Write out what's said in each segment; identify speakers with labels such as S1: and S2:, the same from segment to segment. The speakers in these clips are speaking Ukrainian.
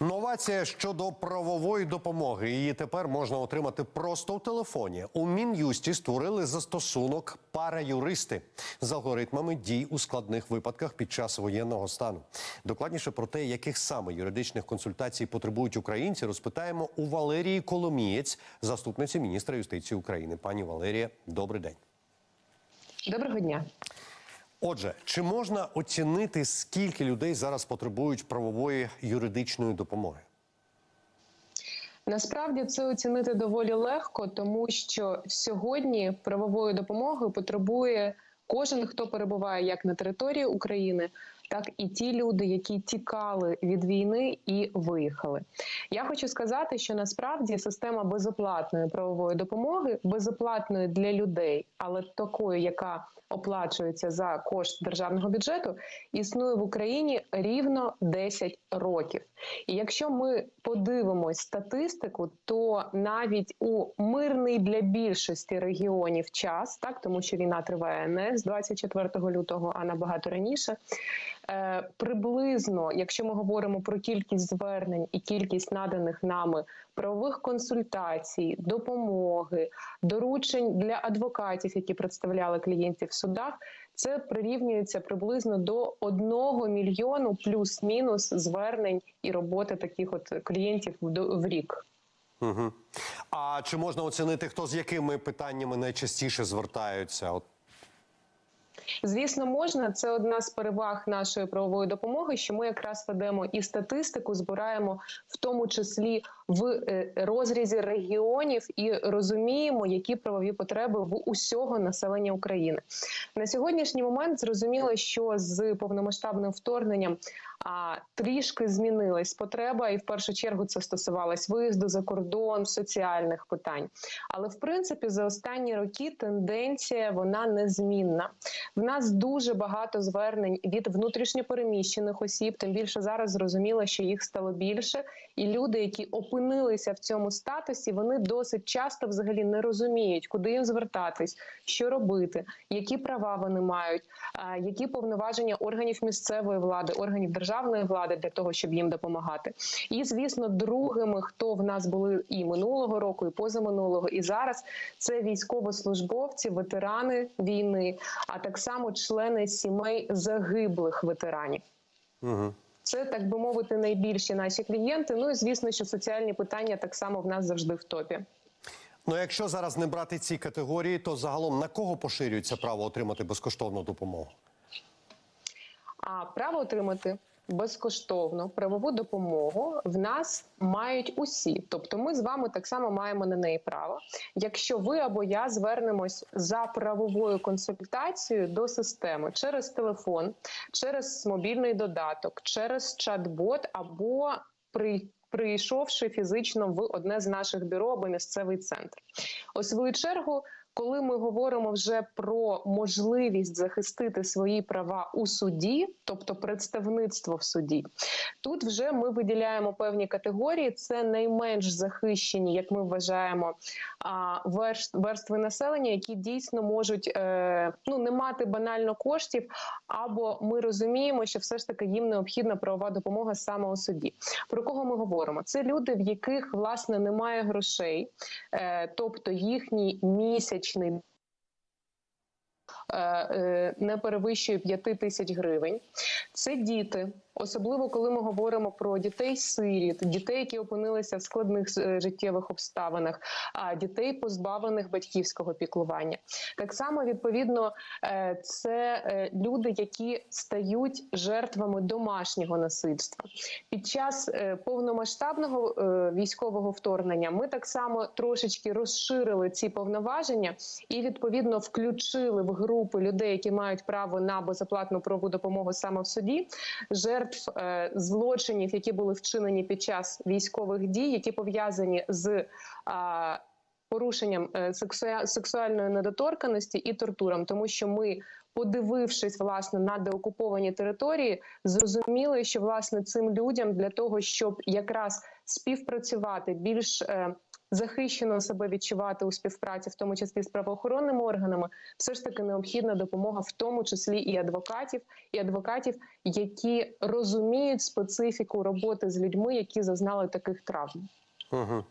S1: Новація щодо правової допомоги. Її тепер можна отримати просто в телефоні. У мін'юсті створили застосунок параюристи з алгоритмами дій у складних випадках під час воєнного стану. Докладніше про те, яких саме юридичних консультацій потребують українці, розпитаємо у Валерії Коломієць, заступниці міністра юстиції України. Пані Валерія, добрий день.
S2: Доброго дня.
S1: Отже, чи можна оцінити, скільки людей зараз потребують правової юридичної допомоги?
S2: Насправді це оцінити доволі легко, тому що сьогодні правової допомоги потребує кожен, хто перебуває як на території України, так і ті люди, які тікали від війни і виїхали. Я хочу сказати, що насправді система безоплатної правової допомоги безоплатної для людей, але такої, яка оплачується за кошт державного бюджету, існує в Україні рівно 10 років. І якщо ми подивимось статистику, то навіть у мирний для більшості регіонів час, так тому що війна триває не з 24 лютого, а набагато раніше. Е, приблизно, якщо ми говоримо про кількість звернень і кількість наданих нами правових консультацій, допомоги, доручень для адвокатів, які представляли клієнтів в судах, це прирівнюється приблизно до одного мільйону плюс-мінус звернень і роботи таких от клієнтів в рік.
S1: Угу. А чи можна оцінити, хто з якими питаннями найчастіше звертаються? От
S2: Звісно, можна. Це одна з переваг нашої правової допомоги, що ми якраз ведемо і статистику, збираємо в тому числі в е, розрізі регіонів і розуміємо, які правові потреби в усього населення України. На сьогоднішній момент зрозуміло, що з повномасштабним вторгненням а трішки змінилась потреба, і в першу чергу це стосувалось виїзду за кордон, соціальних питань. Але в принципі за останні роки тенденція вона незмінна. В нас дуже багато звернень від внутрішньопереміщених осіб. Тим більше зараз зрозуміло, що їх стало більше, і люди, які опинилися в цьому статусі, вони досить часто взагалі не розуміють, куди їм звертатись, що робити, які права вони мають, які повноваження органів місцевої влади, органів державної влади для того, щоб їм допомагати. І звісно, другими, хто в нас були і минулого року, і позаминулого, і зараз це військовослужбовці, ветерани війни, а так само члени сімей загиблих ветеранів.
S1: угу.
S2: Це так би мовити найбільші наші клієнти. Ну і звісно, що соціальні питання так само в нас завжди в топі.
S1: Ну, якщо зараз не брати ці категорії, то загалом на кого поширюється право отримати безкоштовну допомогу?
S2: А право отримати безкоштовно правову допомогу в нас мають усі. Тобто, ми з вами так само маємо на неї право. Якщо ви або я звернемось за правовою консультацією до системи через телефон, через мобільний додаток, через чат-бот або при Прийшовши фізично в одне з наших бюро або місцевий центр, у свою чергу коли ми говоримо вже про можливість захистити свої права у суді, тобто представництво в суді, тут вже ми виділяємо певні категорії. Це найменш захищені, як ми вважаємо, верстви населення, які дійсно можуть е, ну не мати банально коштів, або ми розуміємо, що все ж таки їм необхідна правова допомога саме у суді. Про кого ми говоримо? Це люди, в яких власне немає грошей, е, тобто їхній місяць щомісячний е, е, не перевищує 5 тисяч гривень. Це діти, особливо коли ми говоримо про дітей-сиріт, дітей, які опинилися в складних е, життєвих обставинах, а дітей, позбавлених батьківського піклування. Так само відповідно це люди, які стають жертвами домашнього насильства. Під час повномасштабного військового вторгнення ми так само трошечки розширили ці повноваження і відповідно включили в групи людей, які мають право на безоплатну правову допомогу саме в суді, жертв е, злочинів, які були вчинені під час військових дій, які пов'язані з порушенням е, сексуальної недоторканості і тортурам, тому що ми. Подивившись власне на деокуповані території, зрозуміли, що власне цим людям для того, щоб якраз співпрацювати більш е, захищено себе відчувати у співпраці, в тому числі з правоохоронними органами, все ж таки необхідна допомога, в тому числі і адвокатів, і адвокатів, які розуміють специфіку роботи з людьми, які зазнали таких травм.
S1: Угу.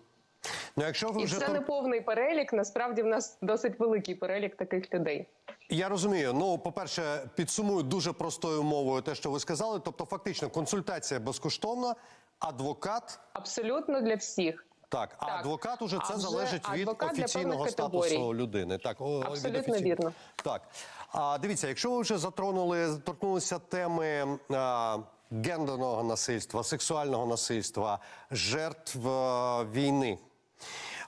S1: Ну, якщо ви
S2: І
S1: вже
S2: це не повний перелік. Насправді в нас досить великий перелік таких людей.
S1: Я розумію. Ну, по-перше, підсумую дуже простою мовою те, що ви сказали. Тобто, фактично, консультація безкоштовна, адвокат.
S2: Абсолютно для всіх.
S1: Так, а
S2: Так.
S1: адвокат уже це
S2: вже
S1: залежить від офіційного статусу
S2: категорій.
S1: людини. Так, о, від
S2: вірно.
S1: Так. А дивіться, якщо ви вже затронули, торкнулися теми а, гендерного насильства, сексуального насильства, жертв а, війни.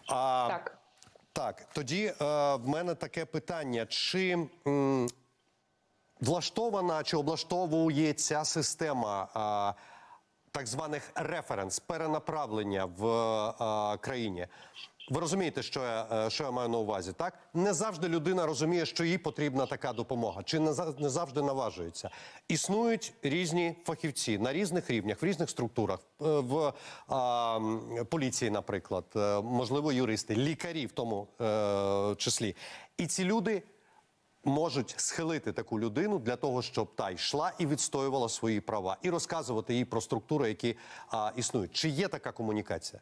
S1: А,
S2: Так.
S1: Так, тоді е, в мене таке питання: чи м, влаштована чи облаштовує ця система а, так званих референс, перенаправлення в а, країні? Ви розумієте, що я, е, що я маю на увазі? Так не завжди людина розуміє, що їй потрібна така допомога, чи не, не завжди наважується. Існують різні фахівці на різних рівнях, в різних структурах, е, в а, поліції, наприклад, е, можливо, юристи, лікарі в тому е, числі. І ці люди можуть схилити таку людину для того, щоб та йшла і відстоювала свої права, і розказувати їй про структури, які а, існують. Чи є така комунікація?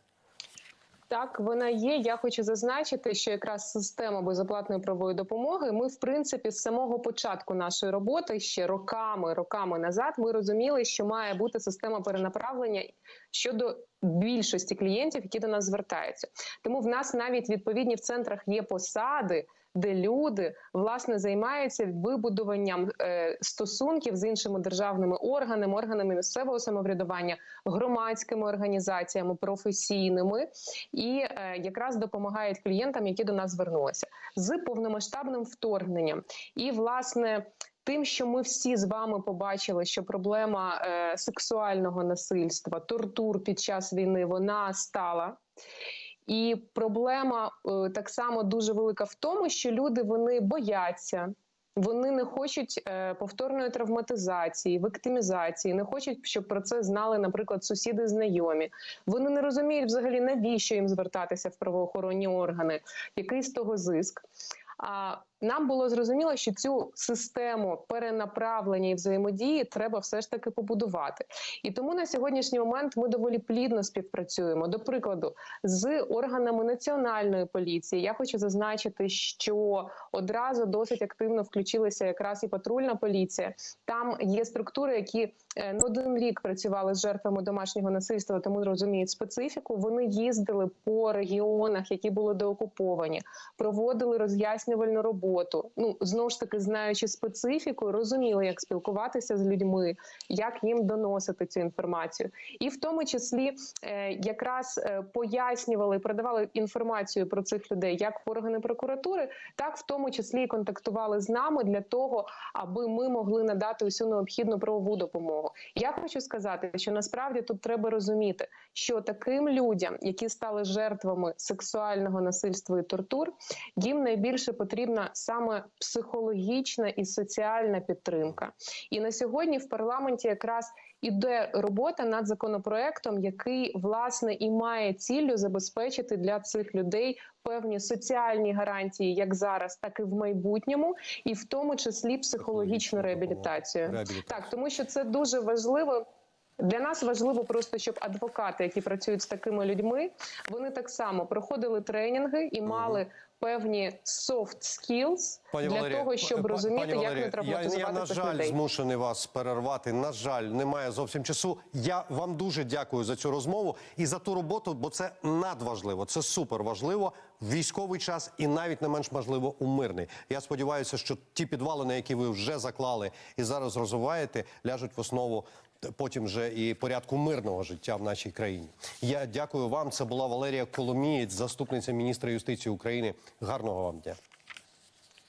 S2: Так, вона є. Я хочу зазначити, що якраз система безоплатної правової допомоги. Ми, в принципі, з самого початку нашої роботи, ще роками, роками назад, ми розуміли, що має бути система перенаправлення щодо більшості клієнтів, які до нас звертаються. Тому в нас навіть відповідні в центрах є посади. Де люди власне займаються вибудуванням е, стосунків з іншими державними органами, органами місцевого самоврядування, громадськими організаціями, професійними, і е, якраз допомагають клієнтам, які до нас звернулися з повномасштабним вторгненням. І власне. Тим, що ми всі з вами побачили, що проблема е, сексуального насильства, тортур під час війни вона стала. І проблема е, так само дуже велика в тому, що люди вони бояться. Вони не хочуть е, повторної травматизації, виктимізації, не хочуть, щоб про це знали, наприклад, сусіди, знайомі. Вони не розуміють взагалі, навіщо їм звертатися в правоохоронні органи, який з того зиск. А нам було зрозуміло, що цю систему перенаправлення і взаємодії треба все ж таки побудувати. І тому на сьогоднішній момент ми доволі плідно співпрацюємо. До прикладу, з органами національної поліції. Я хочу зазначити, що одразу досить активно включилася якраз і патрульна поліція. Там є структури, які не один рік працювали з жертвами домашнього насильства, тому розуміють специфіку. Вони їздили по регіонах, які були деокуповані, проводили роз'яснювальну роботу. Ну знову ж таки, знаючи специфіку, розуміли, як спілкуватися з людьми, як їм доносити цю інформацію, і в тому числі е, якраз е, пояснювали, передавали інформацію про цих людей як в органи прокуратури, так в тому числі і контактували з нами для того, аби ми могли надати усю необхідну правову допомогу. Я хочу сказати, що насправді тут треба розуміти, що таким людям, які стали жертвами сексуального насильства і тортур, їм найбільше потрібна саме психологічна і соціальна підтримка. І на сьогодні в парламенті якраз іде робота над законопроектом, який власне і має ціллю забезпечити для цих людей певні соціальні гарантії, як зараз, так і в майбутньому, і в тому числі психологічну реабілітацію. Так, тому що це дуже важливо. Для нас важливо просто, щоб адвокати, які працюють з такими людьми, вони так само проходили тренінги і мали певні soft skills
S1: Пані
S2: для
S1: Валерія,
S2: того, щоб
S1: па-
S2: розуміти,
S1: пані
S2: як
S1: Валерія,
S2: не травматизувати
S1: я, я, на жаль,
S2: людей.
S1: змушений вас перервати. На жаль, немає зовсім часу. Я вам дуже дякую за цю розмову і за ту роботу, бо це надважливо. Це супер важливо в військовий час і навіть не менш важливо у мирний. Я сподіваюся, що ті підвалини, які ви вже заклали і зараз розвиваєте, ляжуть в основу. Потім вже і порядку мирного життя в нашій країні. Я дякую вам. Це була Валерія Коломієць, заступниця міністра юстиції України. Гарного вам дня.